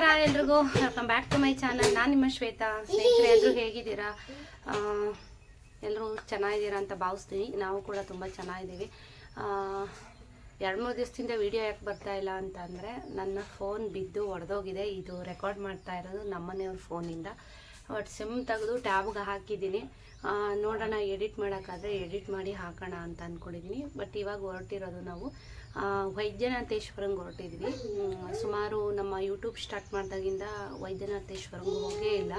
ನಮಸ್ಕಾರ ಎಲ್ರಿಗೂ. Welcome back to my channel ನಾನು ನಿಮ್ಮ ಶ್ವೇತಾ. ಸ್ನೇಹಿತರೆ ಎಲ್ಲರೂ ಹೇಗಿದ್ದೀರಾ? ಎಲ್ಲರೂ ಚೆನ್ನಾಗಿದ್ದೀರಾ ಅಂತ ಭಾವಿಸ್ತೀನಿ. ನಾವು ಕೂಡ ತುಂಬ ಚೆನ್ನಾಗಿದ್ದೀವಿ. ಎರಡು ಮೂರು ದಿವಸದಿಂದ ವಿಡಿಯೋ ಯಾಕೆ ಬರ್ತಾ ಇಲ್ಲ ಅಂತ ಅಂದರೆ ನನ್ನ ಫೋನ್ ಬಿದ್ದು ಒಡೆದೋಗಿದೆ. ಇದು ರೆಕಾರ್ಡ್ ಮಾಡ್ತಾ ಇರೋದು ನಮ್ಮನೆಯವ್ರ ಫೋನಿಂದ ಬಟ್ ಸಿಮ್ ತೆಗೆದು ಟ್ಯಾಬ್ಗೆ ಹಾಕಿದ್ದೀನಿ. ನೋಡೋಣ ಎಡಿಟ್ ಮಾಡೋಕ್ಕಾದರೆ ಎಡಿಟ್ ಮಾಡಿ ಹಾಕೋಣ ಅಂತ ಅಂದ್ಕೊಂಡಿದ್ದೀನಿ ಬಟ್ ಇವಾಗ ಹೊರಟಿರೋದು ನಾವು ವೈದ್ಯನಾಥೇಶ್ವರಂಗೆ ಹೊರಟಿದ್ವಿ. ಸುಮಾರು ನಮ್ಮ ಯೂಟ್ಯೂಬ್ ಸ್ಟಾರ್ಟ್ ಮಾಡಿದಾಗಿಂದ ವೈದ್ಯನಾಥೇಶ್ವರಂಗೆ ಹೋಗೇ ಇಲ್ಲ.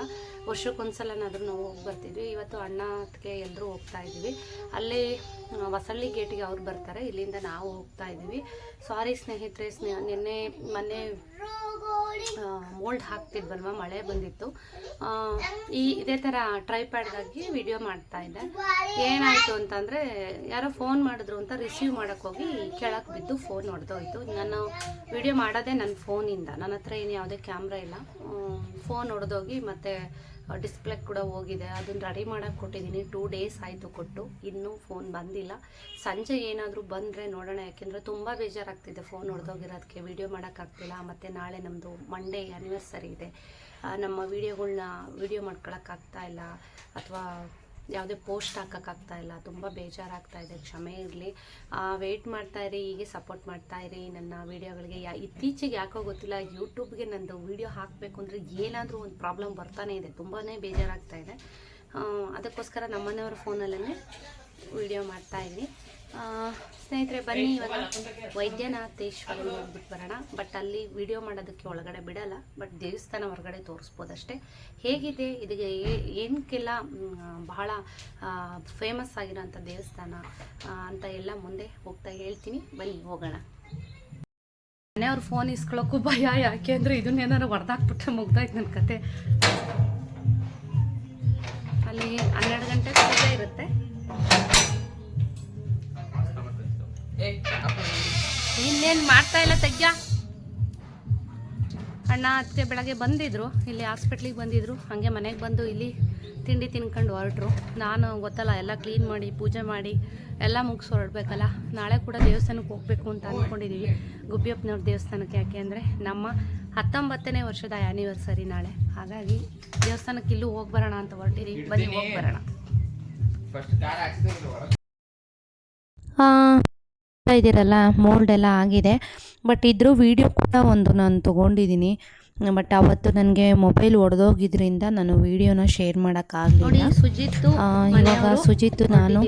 ವರ್ಷಕ್ಕೊಂದ್ಸಲನಾದರೂ ನಾವು ಹೋಗಿ ಬರ್ತಿದ್ವಿ. ಇವತ್ತು ಅಣ್ಣ ಅದಕ್ಕೆ ಎಲ್ಲರೂ ಹೋಗ್ತಾ ಇದ್ದೀವಿ. ಅಲ್ಲೇ ವಸಳ್ಳಿ ಗೇಟಿಗೆ ಅವ್ರು ಬರ್ತಾರೆ. ಇಲ್ಲಿಂದ ನಾವು ಹೋಗ್ತಾ ಇದ್ದೀವಿ. ಸಾರಿ ಸ್ನೇಹಿತರೆ, ಸ್ನೇಹ, ನಿನ್ನೆ ಮೊನ್ನೆ ಮೋಲ್ಡ್ ಹಾಕ್ತಿದ್ವಲ್ವ? ಮಳೆ ಬಂದಿತ್ತು. ಈ ಇದೇ ಥರ ಟ್ರೈಪ್ಯಾಡ್ಗಾಗಿ ವಿಡಿಯೋ ಮಾಡ್ತಾ ಇದ್ದೆ. ಏನಾಯಿತು ಅಂತಂದರೆ, ಯಾರೋ ಫೋನ್ ಮಾಡಿದ್ರು ಅಂತ ರಿಸೀವ್ ಮಾಡೋಕ್ಕೋಗಿ ಕೆಳಕ್ಕೆ ಬಿದ್ದು ಫೋನ್ ಹೊಡೆದೋಯ್ತು ನಾನು ವಿಡಿಯೋ ಮಾಡೋದೇ ನನ್ನ ಫೋನಿಂದ ನನ್ನ ಹತ್ರ ಏನು ಯಾವುದೇ ಕ್ಯಾಮ್ರಾ ಇಲ್ಲ. ಫೋನ್ ಹೊಡೆದೋಗಿ ಮತ್ತು ಡಿಸ್ಪ್ಲೇ ಕೂಡ ಹೋಗಿದೆ. ಅದನ್ನು ರೆಡಿ ಮಾಡೋಕ್ಕೆ ಕೊಟ್ಟಿದ್ದೀನಿ. ಟೂ ಡೇಸ್ ಆಯಿತು ಕೊಟ್ಟು. ಇನ್ನೂ ಫೋನ್ ಬಂದಿಲ್ಲ. ಸಂಜೆ ಏನಾದರೂ ಬಂದರೆ ನೋಡೋಣ. ಯಾಕೆಂದರೆ ತುಂಬ ಬೇಜಾರಾಗ್ತಿದೆ ಫೋನ್ ಹೊಡೆದೋಗಿರೋದಕ್ಕೆ ವಿಡಿಯೋ ಮಾಡೋಕ್ಕಾಗ್ತಿಲ್ಲ ಮತ್ತು ನಾಳೆ ನಮ್ಮದು ಮಂಡೇ ಆ್ಯನಿವರ್ಸರಿ ಇದೆ. ನಮ್ಮ ವಿಡಿಯೋಗಳನ್ನ ವಿಡಿಯೋ ಮಾಡ್ಕೊಳಕ್ಕಾಗ್ತಾ ಇಲ್ಲ. ಅಥವಾ ಯಾವುದೇ ಪೋಸ್ಟ್ ಹಾಕೋಕ್ಕಾಗ್ತಾ ಇಲ್ಲ ತುಂಬ ಬೇಜಾರಾಗ್ತಾ ಇದೆ ಕ್ಷಮೆ ಇರಲಿ. ವೆಯ್ಟ್ ಮಾಡ್ತಾ ಇರಿ ಹೀಗೆ ಸಪೋರ್ಟ್ ಮಾಡ್ತಾ ಇರಿ. ನನ್ನ ವೀಡಿಯೋಗಳಿಗೆ ಯಾ ಇತ್ತೀಚೆಗೆ ಯಾಕೋ ಗೊತ್ತಿಲ್ಲ ಯೂಟ್ಯೂಬ್ಗೆ ನಂದು ವೀಡಿಯೋ ಹಾಕಬೇಕು ಅಂದರೆ ಏನಾದರೂ ಒಂದು ಪ್ರಾಬ್ಲಮ್ ಬರ್ತಾನೆ ಇದೆ. ತುಂಬಾ ಬೇಜಾರಾಗ್ತಾ ಇದೆ. ಅದಕ್ಕೋಸ್ಕರ ನಮ್ಮನೆಯವ್ರ ಫೋನಲ್ಲೇ ವೀಡಿಯೋ ಮಾಡ್ತಾ ಇದ್ದೀನಿ ಆ, ಸ್ನೇಹಿತರೆ, ಬನ್ನಿ ಇವಾಗ ವೈದ್ಯನಾಥೇಶ್ವರ ಹೋಗ್ಬಿಟ್ಟು ಬರೋಣ. ಬಟ್ ಅಲ್ಲಿ ವಿಡಿಯೋ ಮಾಡೋದಕ್ಕೆ ಒಳಗಡೆ ಬಿಡಲ್ಲ. ಬಟ್ ದೇವಸ್ಥಾನ ಹೊರಗಡೆ ತೋರಿಸ್ಬೋದಷ್ಟೇ. ಹೇಗಿದೆ? ಇದಕ್ಕೆ ಏನಕ್ಕೆಲ್ಲ ಬಹಳ ಫೇಮಸ್ ಆಗಿರೋಂಥ ದೇವಸ್ಥಾನ ಅಂತ ಎಲ್ಲ ಮುಂದೆ ಹೋಗ್ತಾ ಹೇಳ್ತೀನಿ. ಬನ್ನಿ, ಹೋಗೋಣ. ಮನೆಯವ್ರ ಫೋನ್ ಇಸ್ಕೊಳ್ಳೋಕ್ಕೂ ಭಯ. ಯಾಕೆ ಅಂದರೆ ಇದನ್ನೇನಾರು ಹೊಡೆದಾಕ್ಬಿಟ್ರೆ ಮುಗ್ದಾಯ್ತು ನನ್ನ ಕತೆ. ಅಲ್ಲಿ ಹನ್ನೆರಡು ಗಂಟೆ ಇರುತ್ತೆ. ಇನ್ನೇನು ಮಾಡ್ತಾ ಇಲ್ಲ ತೆಗ್ಯ ಅಣ್ಣ ಅತ್ತೆ ಬೆಳಗ್ಗೆ ಬಂದಿದ್ರು ಇಲ್ಲಿ ಹಾಸ್ಪಿಟ್ಲಿಗೆ ಬಂದಿದ್ರು ಹಾಗೆ ಮನೆಗೆ ಬಂದು ಇಲ್ಲಿ ತಿಂಡಿ ತಿನ್ಕೊಂಡು ಹೊರಟ್ರು. ನಾನು ಗೊತ್ತಲ್ಲ ಎಲ್ಲ ಕ್ಲೀನ್ ಮಾಡಿ ಪೂಜೆ ಮಾಡಿ ಎಲ್ಲ ಮುಗಿಸ್ ಹೊರಡ್ಬೇಕಲ್ಲ. ನಾಳೆ ಕೂಡ ದೇವಸ್ಥಾನಕ್ಕೆ ಹೋಗಬೇಕು ಅಂತ ಅಂದ್ಕೊಂಡಿದ್ದೀವಿ ಗುಬ್ಬಿಯಪ್ಪನವ್ರ ದೇವಸ್ಥಾನಕ್ಕೆ ಯಾಕೆ ಅಂದರೆ ನಮ್ಮ ಹತ್ತೊಂಬತ್ತನೇ ವರ್ಷದ ಆ್ಯನಿವರ್ಸರಿ ನಾಳೆ. ಹಾಗಾಗಿ ದೇವಸ್ಥಾನಕ್ಕೆ ಇಲ್ಲೂ ಹೋಗಿ ಬರೋಣ ಅಂತ ಹೊರಟಿದ್ದೀವಿ ಬನ್ನಿ ಹೋಗಿ ಬರೋಣ. ಫಸ್ಟ್ ಕಾರ್ ಹಾಕ್ಸಿದ್ರೆ ಇದ್ದೀರಲ್ಲ ಮೋಲ್ಡ್ ಎಲ್ಲ ಆಗಿದೆ. ಬಟ್ ಇದ್ರೂ ವಿಡಿಯೋ ಕೂಡ ಒಂದು ನಾನು ತೊಗೊಂಡಿದ್ದೀನಿ. ಬಟ್ ಅವತ್ತು ನನಗೆ ಮೊಬೈಲ್ ಒಡೆದೋಗಿದ್ರಿಂದ ನಾನು ವಿಡಿಯೋನ ಶೇರ್ ನೋಡಿ ಮಾಡೋಕ್ಕಾಗಲಿಲ್ಲ ಸುಜಿತ್ತು ಇವಾಗ ಮನೆಯವರು ಸುಜಿತ್ ನಾನು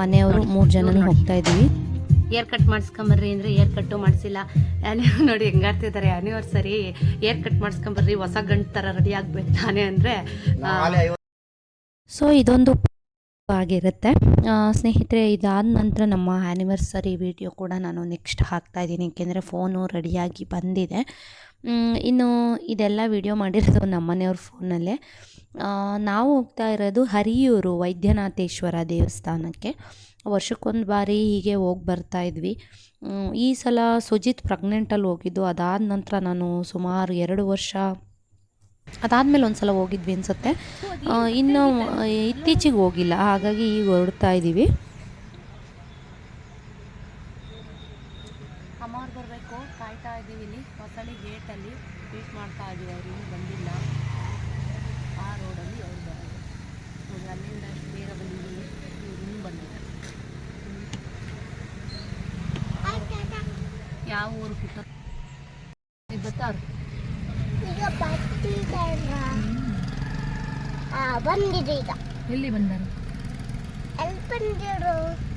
ಮನೆಯವರು ಮೂರು ಜನ ಹೋಗ್ತಾ ಇದ್ದೀವಿ. ಏರ್ ಕಟ್ ಮಾಡಿಸ್ಕೊಂಬರ್ರಿ ಅಂದರೆ ಏರ್ ಕಟ್ಟು ಮಾಡಿಸಿಲ್ಲ. ನೋಡಿ ಹೆಂಗಾಡ್ತಿದ್ದಾರೆ ಆ್ಯನಿವರ್ಸರಿ ಏರ್ ಕಟ್ ಮಾಡಿಸ್ಕೊಂಬರ್ರಿ ಹೊಸ ಗಂಟು ಥರ ರೆಡಿ ಆಗ್ಬೇಕು ತಾನೇ ಅಂದರೆ ಸೊ ಇದೊಂದು ಆಗಿರುತ್ತೆ. ಸ್ನೇಹಿತರೆ, ಇದಾದ ನಂತರ ನಮ್ಮ ಆ್ಯನಿವರ್ಸರಿ ವಿಡಿಯೋ ಕೂಡ ನಾನು ನೆಕ್ಸ್ಟ್ ಹಾಕ್ತಾ ಇದ್ದೀನಿ. ಏಕೆಂದರೆ ಫೋನು ರೆಡಿಯಾಗಿ ಬಂದಿದೆ. ಇನ್ನು ಇದೆಲ್ಲ ವಿಡಿಯೋ ಮಾಡಿರೋದು ನಮ್ಮನೆಯವ್ರ ಫೋನಲ್ಲೇ ನಾವು ಹೋಗ್ತಾ ಇರೋದು ಹರಿಯೂರು ವೈದ್ಯನಾಥೇಶ್ವರ ದೇವಸ್ಥಾನಕ್ಕೆ. ವರ್ಷಕ್ಕೊಂದು ಬಾರಿ ಹೀಗೆ ಹೋಗಿ ಬರ್ತಾ ಇದ್ವಿ. ಈ ಸಲ ಸುಜಿತ್ ಪ್ರೆಗ್ನೆಂಟಲ್ಲಿ ಹೋಗಿದ್ದು. ಅದಾದ ನಂತರ ನಾನು ಸುಮಾರು ಎರಡು ವರ್ಷ ಅದಾದಮೇಲೆ ಒಂದು ಸಲ ಹೋಗಿದ್ವಿ ಅನಿಸುತ್ತೆ. ಇನ್ನು ಇತ್ತೀಚೆಗೆ ಹೋಗಿಲ್ಲ, ಹಾಗಾಗಿ ಈಗ ಹೊರಡ್ತಾ ಇದ್ದೀವಿ ಅಮ್ಮವ್ರು ಬರಬೇಕು, ಕಾಯ್ತಾ ಇದ್ದೀವಿ ಇಲ್ಲಿ ಹೊಸಳಿ ಗೇಟಲ್ಲಿ ವೇಟ್ ಮಾಡ್ತಾ ಇದ್ದೀವಿ ಅವ್ರು ಬಂದಿಲ್ಲ. ಆ ರೋಡಲ್ಲಿ ಅವ್ರು ಬರೋದು. ನೋಡಿ ಅಲ್ಲಿಂದ ಬೇಗ ಬಂದಿದ್ದೀವಿ ಇವ್ರು ಇನ್ನೂ ಬಂದಿದ್ದಾರೆ ಯಾವ ಊರು ಕಿತ್ತ ಬರ್ತಾವ್ರು ಈಗ ಬರ್ತಿದ್ದಾರ ಆ ಬಂದಿದೆ ಈಗ. ಎಲ್ಲಿ ಬಂದರು? ಎಲ್ಲಿ ಬಂದಿರು?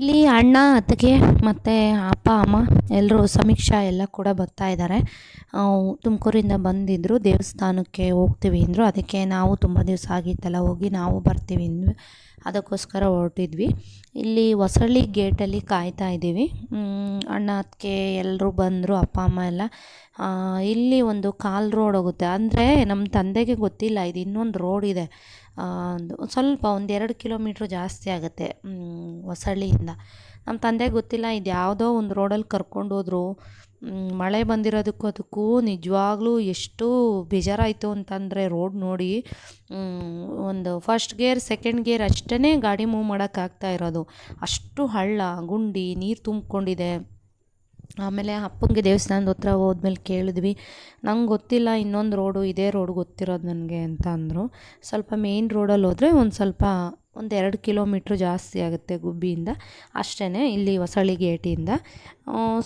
ಇಲ್ಲಿ ಅಣ್ಣ, ಅತ್ತಿಗೆ ಮತ್ತು ಅಪ್ಪ, ಅಮ್ಮ ಎಲ್ಲರೂ ಸಮೀಕ್ಷಾ ಎಲ್ಲ ಕೂಡ ಬರ್ತಾ ಇದ್ದಾರೆ ತುಮಕೂರಿಂದ ಬಂದಿದ್ದರು ದೇವಸ್ಥಾನಕ್ಕೆ ಹೋಗ್ತೀವಿ ಅಂದರು. ಅದಕ್ಕೆ ನಾವು ತುಂಬ ದಿವಸ ಆಗಿತ್ತಲ್ಲ, ಹೋಗಿ ನಾವು ಬರ್ತೀವಿ ಅಂದ್ವಿ. ಅದಕ್ಕೋಸ್ಕರ ಹೊರಟಿದ್ವಿ. ಇಲ್ಲಿ ಹೊಸಳ್ಳಿ ಗೇಟಲ್ಲಿ ಕಾಯ್ತಾ ಇದ್ದೀವಿ. ಅಣ್ಣ, ಅತ್ತಿಗೆ ಎಲ್ಲರೂ ಬಂದರು, ಅಪ್ಪ, ಅಮ್ಮ ಎಲ್ಲ. ಇಲ್ಲಿ ಒಂದು ಕಾಲ್ ರೋಡ್ ಹೋಗುತ್ತೆ. ಅಂದರೆ ನಮ್ಮ ತಂದೆಗೆ ಗೊತ್ತಿಲ್ಲ, ಇದು ಇನ್ನೊಂದು ರೋಡ್ ಇದೆ. ಒಂದು ಸ್ವಲ್ಪ ಒಂದೆರಡು ಕಿಲೋಮೀಟ್ರ್ ಜಾಸ್ತಿ ಆಗುತ್ತೆ ಹೊಸಳ್ಳಿಯಿಂದ. ನಮ್ಮ ತಂದೆಗೆ ಗೊತ್ತಿಲ್ಲ, ಇದು ಯಾವುದೋ ಒಂದು ರೋಡಲ್ಲಿ ಕರ್ಕೊಂಡು ಹೋದ್ರು ಮಳೆ ಬಂದಿರೋದಕ್ಕೂ ಅದಕ್ಕೂ ನಿಜವಾಗ್ಲೂ ಎಷ್ಟು ಬೇಜಾರಾಯಿತು ಅಂತಂದರೆ ರೋಡ್ ನೋಡಿ ಒಂದು ಫಸ್ಟ್ ಗೇರ್ ಸೆಕೆಂಡ್ ಗೇರ್ ಅಷ್ಟೇ ಗಾಡಿ ಮೂವ್ ಮಾಡೋಕ್ಕಾಗ್ತಾ ಇರೋದು. ಅಷ್ಟು ಹಳ್ಳ, ಗುಂಡಿ, ನೀರು ತುಂಬಿಕೊಂಡಿದೆ. ಆಮೇಲೆ ಅಪ್ಪಂಗೆ ದೇವಸ್ಥಾನದ ಹತ್ರ ಹೋದ್ಮೇಲೆ ಕೇಳಿದ್ವಿ, ನಂಗೆ ಗೊತ್ತಿಲ್ಲ, ಇನ್ನೊಂದು ರೋಡು, ಇದೇ ರೋಡ್ ಗೊತ್ತಿರೋದು ನನಗೆ ಅಂತ ಅಂದರು. ಸ್ವಲ್ಪ ಮೇಯ್ನ್ ರೋಡಲ್ಲಿ ಹೋದರೆ ಒಂದು ಸ್ವಲ್ಪ ಒಂದು ಎರಡು ಕಿಲೋಮೀಟ್ರ್ ಜಾಸ್ತಿ ಆಗುತ್ತೆ ಗುಬ್ಬಿಯಿಂದ. ಅಷ್ಟೇ ಇಲ್ಲಿ ಹೊಸಳ್ಳಿ ಗೇಟಿಂದ.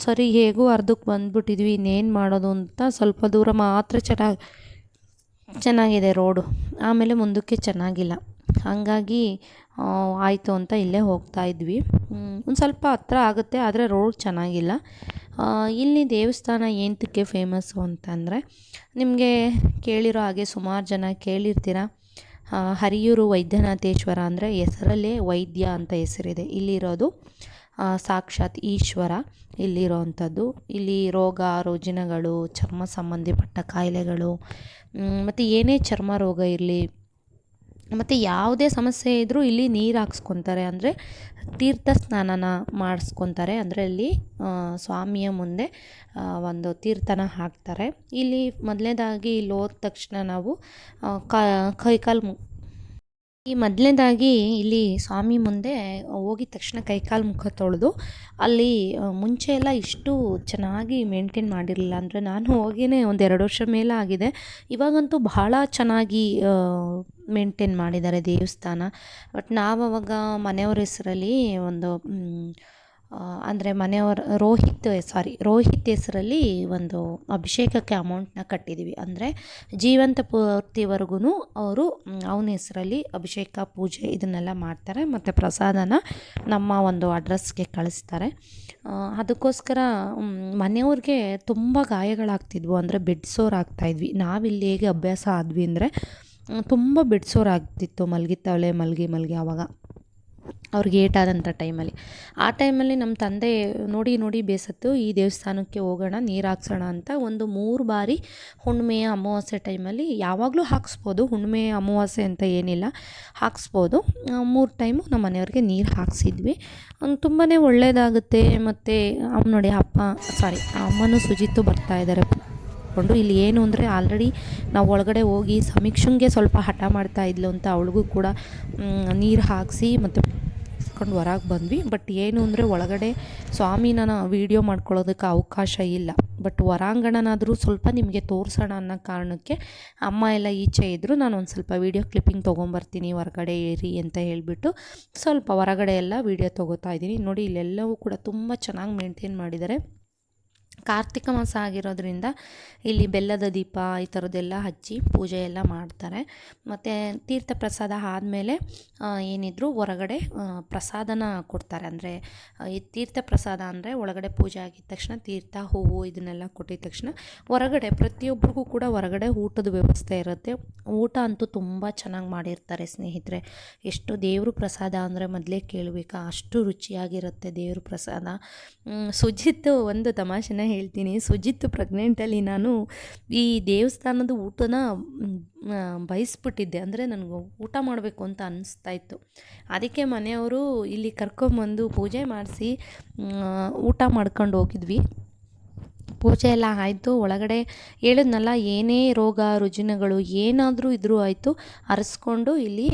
ಸರಿ, ಹೇಗೂ ಅರ್ಧಕ್ಕೆ ಬಂದುಬಿಟ್ಟಿದ್ವಿ. ಇನ್ನೇನು ಮಾಡೋದು ಅಂತ ಸ್ವಲ್ಪ ದೂರ ಮಾತ್ರ ಚೆನ್ನಾಗಿ ಚೆನ್ನಾಗಿದೆ ರೋಡು. ಆಮೇಲೆ ಮುಂದಕ್ಕೆ ಚೆನ್ನಾಗಿಲ್ಲ. ಹಾಗಾಗಿ ಆಯಿತು ಅಂತ ಇಲ್ಲೇ ಹೋಗ್ತಾ ಇದ್ವಿ. ಒಂದು ಸ್ವಲ್ಪ ಹತ್ರ ಆಗುತ್ತೆ, ಆದರೆ ರೋಡ್ ಚೆನ್ನಾಗಿಲ್ಲ. ಇಲ್ಲಿ ದೇವಸ್ಥಾನ ಏನಕ್ಕೆ ಫೇಮಸ್ಸು ಅಂತಂದರೆ, ನಿಮಗೆ ಕೇಳಿರೋ ಹಾಗೆ ಸುಮಾರು ಜನ ಕೇಳಿರ್ತೀರ? ಹರಿಯೂರು ವೈದ್ಯನಾಥೇಶ್ವರ ಅಂದರೆ ಹೆಸರಲ್ಲೇ ವೈದ್ಯ ಅಂತ ಹೆಸರಿದೆ. ಇಲ್ಲಿರೋದು ಸಾಕ್ಷಾತ್ ಈಶ್ವರ ಇಲ್ಲಿರೋವಂಥದ್ದು ಇಲ್ಲಿ ರೋಗ ರುಜಿನಗಳು, ಚರ್ಮ ಸಂಬಂಧಿಪಟ್ಟ ಕಾಯಿಲೆಗಳು ಮತ್ತು ಏನೇ ಚರ್ಮ ರೋಗ ಇರಲಿ ಮತ್ತು ಯಾವುದೇ ಸಮಸ್ಯೆ ಇದ್ದರೂ ಇಲ್ಲಿ ನೀರು ಹಾಕ್ಸ್ಕೊತಾರೆ ಅಂದರೆ ತೀರ್ಥ ಸ್ನಾನನ ಮಾಡಿಸ್ಕೊತಾರೆ. ಅಂದರೆ ಅಲ್ಲಿ ಸ್ವಾಮಿಯ ಮುಂದೆ ಒಂದು ತೀರ್ಥನ ಹಾಕ್ತಾರೆ. ಇಲ್ಲಿ ಮೊದಲನೇದಾಗಿ ಇಲ್ಲಿ ಹೋದ ತಕ್ಷಣ ನಾವು ಕೈಕಾಲು ಈ ಮೊದಲನೇದಾಗಿ ಇಲ್ಲಿ ಸ್ವಾಮಿ ಮುಂದೆ ಹೋಗಿದ ತಕ್ಷಣ ಕೈಕಾಲು ಮುಖ ತೊಳೆದು ಅಲ್ಲಿ ಮುಂಚೆ ಎಲ್ಲ ಇಷ್ಟು ಚೆನ್ನಾಗಿ ಮೇಂಟೈನ್ ಮಾಡಿರಲಿಲ್ಲ. ಅಂದರೆ ನಾನು ಹೋಗಿಯೇ ಒಂದು ಎರಡು ವರ್ಷ ಮೇಲೆ ಆಗಿದೆ. ಇವಾಗಂತೂ ಬಹಳ ಚೆನ್ನಾಗಿ ಮೇಂಟೈನ್ ಮಾಡಿದ್ದಾರೆ ದೇವಸ್ಥಾನ. ಬಟ್ ನಾವು ಅವಾಗ ಮನೆಯವ್ರ ಹೆಸರಲ್ಲಿ ಒಂದು ಅಂದರೆ ಮನೆಯವರ ರೋಹಿತ್ ಸಾರಿ ರೋಹಿತ್ ಹೆಸರಲ್ಲಿ ಒಂದು ಅಭಿಷೇಕಕ್ಕೆ ಅಮೌಂಟ್ನ ಕಟ್ಟಿದ್ದೀವಿ ಅಂದರೆ ಜೀವಂತ ಪೂರ್ತಿವರೆಗೂ ಅವರು ಅವನ ಹೆಸರಲ್ಲಿ ಅಭಿಷೇಕ, ಪೂಜೆ ಇದನ್ನೆಲ್ಲ ಮಾಡ್ತಾರೆ. ಮತ್ತು ಪ್ರಸಾದನ ನಮ್ಮ ಒಂದು ಅಡ್ರೆಸ್ಗೆ ಕಳಿಸ್ತಾರೆ. ಅದಕ್ಕೋಸ್ಕರ ಮನೆಯವ್ರಿಗೆ ತುಂಬ ಗಾಯಗಳಾಗ್ತಿದ್ವು. ಅಂದರೆ ಬೆಡ್ ಸೋರ್ ಆಗ್ತಾಯಿದ್ವಿ ನಾವಿಲ್ಲಿ ಹೇಗೆ ಅಭ್ಯಾಸ ಆದ್ವಿ ಅಂದರೆ ತುಂಬ ಬೆಡ್ ಸೋರ್ ಆಗ್ತಿತ್ತು. ಮಲಗಿತ್ತವಳೆ, ಮಲಗಿ ಮಲಗಿ ಆವಾಗ ಅವ್ರಿಗೆ ಏಟಾದಂಥ ಟೈಮಲ್ಲಿ. ಆ ಟೈಮಲ್ಲಿ ನಮ್ಮ ತಂದೆ ನೋಡಿ ನೋಡಿ ಬೇಸತ್ತು, ಈ ದೇವಸ್ಥಾನಕ್ಕೆ ಹೋಗೋಣ, ನೀರು ಹಾಕ್ಸೋಣ ಅಂತ ಒಂದು ಮೂರು ಬಾರಿ ಹುಣ್ಣಿಮೆಯ ಅಮಾವಾಸ್ಯೆ ಟೈಮಲ್ಲಿ ಯಾವಾಗಲೂ ಹಾಕ್ಸ್ಬೋದು. ಹುಣ್ಣಿಮೆ, ಅಮಾವಾಸ್ಯೆ ಅಂತ ಏನಿಲ್ಲ, ಹಾಕ್ಸ್ಬೋದು. ಮೂರು ಟೈಮು ನಮ್ಮ ಮನೆಯವ್ರಿಗೆ ನೀರು ಹಾಕ್ಸಿದ್ವಿ. ತುಂಬಾ ಒಳ್ಳೆಯದಾಗುತ್ತೆ ಮತ್ತು ಅಮ್ಮ ನೋಡಿ ಅಪ್ಪ ಸಾರಿ ಅಮ್ಮನೂ ಸುಜಿತ್ತು ಬರ್ತಾ ಇದ್ದಾರೆ. ಕೊಂಡು ಇಲ್ಲಿ ಏನು ಅಂದರೆ ಆಲ್ರೆಡಿ ನಾವು ಒಳಗಡೆ ಹೋಗಿ ಸಮೀಕ್ಷೆಗೆ ಸ್ವಲ್ಪ ಹಠ ಮಾಡ್ತಾ ಇದ್ಲು ಅಂತ ಅವಳಿಗೂ ಕೂಡ ನೀರು ಹಾಕಿಸಿ ಮತ್ತು ಕೊಂಡು ಹೊರಗೆ ಬಂದ್ವಿ. ಬಟ್ ಏನು ಅಂದರೆ ಒಳಗಡೆ ಸ್ವಾಮಿನ ವೀಡಿಯೋ ಮಾಡ್ಕೊಳ್ಳೋದಕ್ಕೆ ಅವಕಾಶ ಇಲ್ಲ. ಬಟ್ ಹೊರಾಂಗಣನಾದರೂ ಸ್ವಲ್ಪ ನಿಮಗೆ ತೋರಿಸೋಣ ಅನ್ನೋ ಕಾರಣಕ್ಕೆ ಅಮ್ಮ ಎಲ್ಲ ಈಚೆ ಇದ್ದರು ನಾನು ಒಂದು ಸ್ವಲ್ಪ ವೀಡಿಯೋ ಕ್ಲಿಪ್ಪಿಂಗ್ ತೊಗೊಂಬರ್ತೀನಿ, ಹೊರಗಡೆ ಏರಿ ಅಂತ ಹೇಳಿಬಿಟ್ಟು ಸ್ವಲ್ಪ ಹೊರಗಡೆ ಎಲ್ಲ ವೀಡಿಯೋ ತೊಗೋತಾ ಇದ್ದೀನಿ. ನೋಡಿ, ಇಲ್ಲೆಲ್ಲವೂ ಕೂಡ ತುಂಬ ಚೆನ್ನಾಗಿ ಮೇಂಟೈನ್ ಮಾಡಿದ್ದಾರೆ. ಕಾರ್ತಿಕ ಮಾಸ ಆಗಿರೋದ್ರಿಂದ ಇಲ್ಲಿ ಬೆಲ್ಲದ ದೀಪ ಈ ಥರದ್ದೆಲ್ಲ ಹಚ್ಚಿ ಪೂಜೆ ಎಲ್ಲ ಮಾಡ್ತಾರೆ. ಮತ್ತು ತೀರ್ಥ ಪ್ರಸಾದ ಆದಮೇಲೆ ಏನಿದ್ರು ಹೊರಗಡೆ ಪ್ರಸಾದನ ಕೊಡ್ತಾರೆ. ಅಂದರೆ ಈ ತೀರ್ಥ ಪ್ರಸಾದ ಅಂದರೆ ಒಳಗಡೆ ಪೂಜೆ ಆಗಿದ ತಕ್ಷಣ ತೀರ್ಥ, ಹೂವು ಇದನ್ನೆಲ್ಲ ಕೊಟ್ಟಿದ ತಕ್ಷಣ ಹೊರಗಡೆ ಪ್ರತಿಯೊಬ್ಬರಿಗೂ ಕೂಡ ಹೊರಗಡೆ ಊಟದ ವ್ಯವಸ್ಥೆ ಇರುತ್ತೆ. ಊಟ ಅಂತೂ ತುಂಬ ಚೆನ್ನಾಗಿ ಮಾಡಿರ್ತಾರೆ ಸ್ನೇಹಿತರೆ. ಎಷ್ಟು ದೇವರು ಪ್ರಸಾದ ಅಂದರೆ ಮೊದಲೇ ಕೇಳಬೇಕಾ? ಅಷ್ಟು ರುಚಿಯಾಗಿರುತ್ತೆ ದೇವ್ರ ಪ್ರಸಾದ. ಸುಜಿತ್ ಒಂದು ತಮಾಷೆನ ಹೇಳ್ತೀನಿ. ಸುಜಿತ್ ಪ್ರೆಗ್ನೆಂಟಲ್ಲಿ ನಾನು ಈ ದೇವಸ್ಥಾನದ ಊಟನ ಬಯಸ್ಬಿಟ್ಟಿದ್ದೆ. ಅಂದರೆ ನನಗೆ ಊಟ ಮಾಡಬೇಕು ಅಂತ ಅನ್ನಿಸ್ತಾ ಇತ್ತು. ಅದಕ್ಕೆ ಮನೆಯವರು ಇಲ್ಲಿ ಕರ್ಕೊಂಬಂದು ಪೂಜೆ ಮಾಡಿಸಿ ಊಟ ಮಾಡ್ಕೊಂಡು ಹೋಗಿದ್ವಿ. ಪೂಜೆ ಎಲ್ಲ ಆಯಿತು. ಒಳಗಡೆ ಹೇಳಿದ್ನಲ್ಲ, ಏನೇ ರೋಗ, ರುಜಿನಗಳು ಏನಾದರೂ ಇದ್ರೂ ಆಯಿತು. ಅರಸ್ಕೊಂಡು ಇಲ್ಲಿ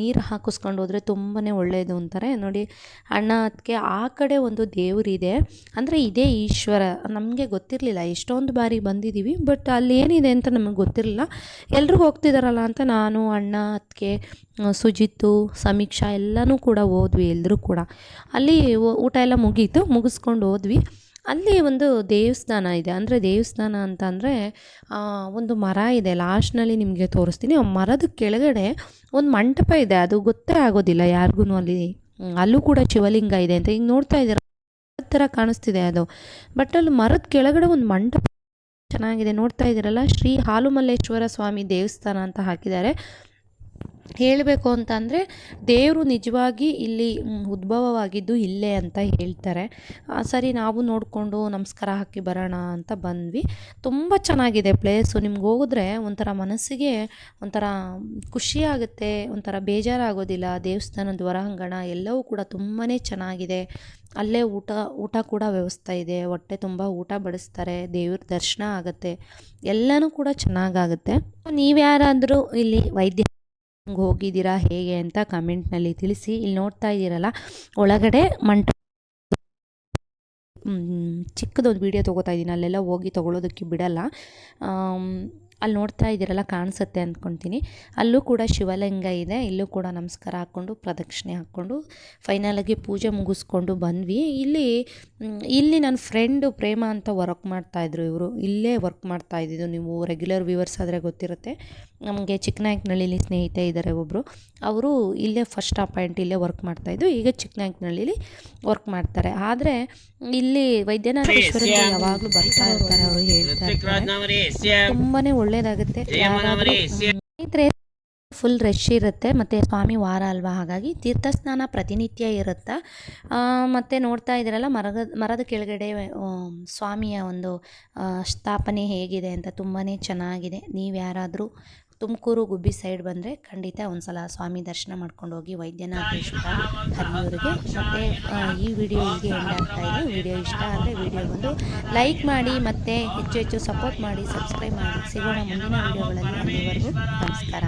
ನೀರು ಹಾಕಿಸ್ಕೊಂಡು ಹೋದರೆ ತುಂಬಾ ಒಳ್ಳೆಯದು ಅಂತಾರೆ. ನೋಡಿ ಅಣ್ಣ ಅದಕ್ಕೆ ಆ ಕಡೆ ಒಂದು ದೇವರಿದೆ. ಅಂದರೆ ಇದೇ ಈಶ್ವರ. ನಮಗೆ ಗೊತ್ತಿರಲಿಲ್ಲ. ಎಷ್ಟೊಂದು ಬಾರಿ ಬಂದಿದ್ದೀವಿ ಬಟ್ ಅಲ್ಲಿ ಏನಿದೆ ಅಂತ ನಮಗೆ ಗೊತ್ತಿರಲಿಲ್ಲ. ಎಲ್ಲರೂ ಹೋಗ್ತಿದ್ದಾರಲ್ಲ ಅಂತ ನಾನು, ಅಣ್ಣ ಅದಕ್ಕೆ ಸುಜಿತ್ತು ಸಮೀಕ್ಷಾ ಎಲ್ಲನೂ ಕೂಡ ಹೋದ್ವಿ ಎಲ್ಲರೂ ಕೂಡ. ಅಲ್ಲಿ ಊಟ ಎಲ್ಲ ಮುಗೀತು. ಮುಗಿಸ್ಕೊಂಡು ಹೋದ್ವಿ. ಅಲ್ಲಿ ಒಂದು ದೇವಸ್ಥಾನ ಇದೆ. ಅಂದರೆ ದೇವಸ್ಥಾನ ಅಂತ ಅಂದರೆ ಒಂದು ಮರ ಇದೆ. ಲಾಸ್ಟ್ನಲ್ಲಿ ನಿಮಗೆ ತೋರಿಸ್ತೀನಿ. ಆ ಮರದ ಕೆಳಗಡೆ ಒಂದು ಮಂಟಪ ಇದೆ. ಅದು ಗೊತ್ತೇ ಆಗೋದಿಲ್ಲ ಯಾರಿಗೂ ಅಲ್ಲಿ. ಅಲ್ಲೂ ಕೂಡ ಶಿವಲಿಂಗ ಇದೆ ಅಂತ. ಈಗ ನೋಡ್ತಾ ಇದ್ದೀರ? ಥರ ಕಾಣಿಸ್ತಿದೆ ಅದು. ಬಟ್ ಅಲ್ಲಿ ಮರದ ಕೆಳಗಡೆ ಒಂದು ಮಂಟಪ ಚೆನ್ನಾಗಿದೆ. ನೋಡ್ತಾ ಇದ್ದೀರಲ್ಲ? ಶ್ರೀ ಹಾಲುಮಲ್ಲೇಶ್ವರ ಸ್ವಾಮಿ ದೇವಸ್ಥಾನ ಅಂತ ಹಾಕಿದ್ದಾರೆ. ಹೇಳಬೇಕು ಅಂತಂದರೆ ದೇವರು ನಿಜವಾಗಿ ಇಲ್ಲಿ ಉದ್ಭವವಾಗಿದ್ದು ಇಲ್ಲೇ ಅಂತ ಹೇಳ್ತಾರೆ. ಸರಿ, ನಾವು ನೋಡಿಕೊಂಡು ನಮಸ್ಕಾರ ಹಾಕಿ ಬರೋಣ ಅಂತ ಬಂದ್ವಿ. ತುಂಬ ಚೆನ್ನಾಗಿದೆ ಪ್ಲೇಸು ನಿಮ್ಗೆ ಹೋಗಿದ್ರೆ ಒಂಥರ ಮನಸ್ಸಿಗೆ ಒಂಥರ ಖುಷಿ ಆಗುತ್ತೆ, ಒಂಥರ ಬೇಜಾರಾಗೋದಿಲ್ಲ. ದೇವಸ್ಥಾನದ ಹೊರಾಂಗಣ ಎಲ್ಲವೂ ಕೂಡ ತುಂಬಾ ಚೆನ್ನಾಗಿದೆ. ಅಲ್ಲೇ ಊಟ ಊಟ ಕೂಡ ವ್ಯವಸ್ಥೆ ಇದೆ. ಹೊಟ್ಟೆ ತುಂಬ ಊಟ ಬಡಿಸ್ತಾರೆ. ದೇವ್ರ ದರ್ಶನ ಆಗುತ್ತೆ. ಎಲ್ಲನೂ ಕೂಡ ಚೆನ್ನಾಗಾಗುತ್ತೆ. ನೀವ್ಯಾರಾದರೂ ಇಲ್ಲಿ ವೈದ್ಯ ಹೋಗಿದ್ದೀರಾ, ಹೇಗೆ ಅಂತ ಕಮೆಂಟ್ನಲ್ಲಿ ತಿಳಿಸಿ. ಇಲ್ಲಿ ನೋಡ್ತಾ ಇದ್ದೀರಲ್ಲ, ಒಳಗಡೆ ಮಂಟ ಚಿಕ್ಕದೊಂದು ವೀಡಿಯೋ ತೊಗೋತಾ ಇದ್ದೀನಿ. ಅಲ್ಲೆಲ್ಲ ಹೋಗಿ ತೊಗೊಳೋದಕ್ಕೆ ಬಿಡಲ್ಲ. ಅಲ್ಲಿ ನೋಡ್ತಾ ಇದ್ದೀರಲ್ಲ, ಕಾಣಿಸುತ್ತೆ ಅಂದ್ಕೊತೀನಿ ಅಲ್ಲೂ ಕೂಡ ಶಿವಲಿಂಗ ಇದೆ. ಇಲ್ಲೂ ಕೂಡ ನಮಸ್ಕಾರ ಹಾಕ್ಕೊಂಡು, ಪ್ರದಕ್ಷಿಣೆ ಹಾಕ್ಕೊಂಡು ಫೈನಲಾಗಿ ಪೂಜೆ ಮುಗಿಸ್ಕೊಂಡು ಬಂದ್ವಿ. ಇಲ್ಲಿ ಇಲ್ಲಿ ನನ್ನ ಫ್ರೆಂಡು ಪ್ರೇಮ ಅಂತ ವರ್ಕ್ ಮಾಡ್ತಾಯಿದ್ರು ಇವರು. ಇಲ್ಲೇ ವರ್ಕ್ ಮಾಡ್ತಾ ಇದ್ದಿದ್ದು ನೀವು ರೆಗ್ಯುಲರ್ ವ್ಯೂವರ್ಸ್ ಆದರೆ ಗೊತ್ತಿರುತ್ತೆ. ನಮಗೆ ಚಿಕ್ಕನಾಯಕನಹಳ್ಳಿಲಿ ಸ್ನೇಹಿತೆ ಇದ್ದಾರೆ ಒಬ್ಬರು ಅವರು ಇಲ್ಲೇ ಫಸ್ಟ್ ಅಪಾಯಿಂಟ್ ಇಲ್ಲೇ ವರ್ಕ್ ಮಾಡ್ತಾಯಿದ್ದು ಈಗ ಚಿಕ್ಕನಾಯಕನಹಳ್ಳಿಲಿ ವರ್ಕ್ ಮಾಡ್ತಾರೆ. ಆದರೆ ಇಲ್ಲಿ ವೈದ್ಯನಾಥೇಶ್ವರ ಯಾವಾಗಲೂ ಬರ್ತಾ ಇರ್ತಾರೆ ಅವರು ಹೇಳ್ತಾರೆ ತುಂಬಾ ಯಾರಾದ್ರೂ, ಸ್ನೇಹಿತರೆ ಫುಲ್ ರಶ್ ಇರುತ್ತೆ ಮತ್ತು ಸ್ವಾಮಿ ವಾರ ಅಲ್ವಾ? ಹಾಗಾಗಿ ತೀರ್ಥ ಸ್ನಾನ ಪ್ರತಿನಿತ್ಯ ಇರುತ್ತೆ? ಮತ್ತು ನೋಡ್ತಾ ಇದ್ದೀರಲ್ಲ ಮರದ ಮರದ ಕೆಳಗಡೆ ಸ್ವಾಮಿಯ ಒಂದು ಸ್ಥಾಪನೆ ಹೇಗಿದೆ ಅಂತ ತುಂಬಾ ಚೆನ್ನಾಗಿದೆ. ನೀವು ಯಾರಾದರೂ ತುಮಕೂರು ಗುಬ್ಬಿ ಸೈಡ್ ಬಂದರೆ ಖಂಡಿತ ಒಂದು ಸಲ ಸ್ವಾಮಿ ದರ್ಶನ ಮಾಡ್ಕೊಂಡು ಹೋಗಿ ವೈದ್ಯನಾಥೇಶ್ವರ ಹರಿಯೂರಿಗೆ ಮತ್ತು ಈ ವಿಡಿಯೋ ಹೀಗೆ ಎಂಡ್ ಆಗ್ತಾ ಇದೆ. ವಿಡಿಯೋ ಇಷ್ಟ ಆದರೆ ವಿಡಿಯೋ ಒಂದು ಲೈಕ್ ಮಾಡಿ, ಮತ್ತು ಹೆಚ್ಚು ಹೆಚ್ಚು ಸಪೋರ್ಟ್ ಮಾಡಿ ಸಬ್ಸ್ಕ್ರೈಬ್ ಮಾಡಿ. ಸಿಗೋಣ ಮುಂದಿನ ವಿಡಿಯೋಗಳಲ್ಲಿ ಅಲ್ಲಿವರೆಗೂ ನಮಸ್ಕಾರ.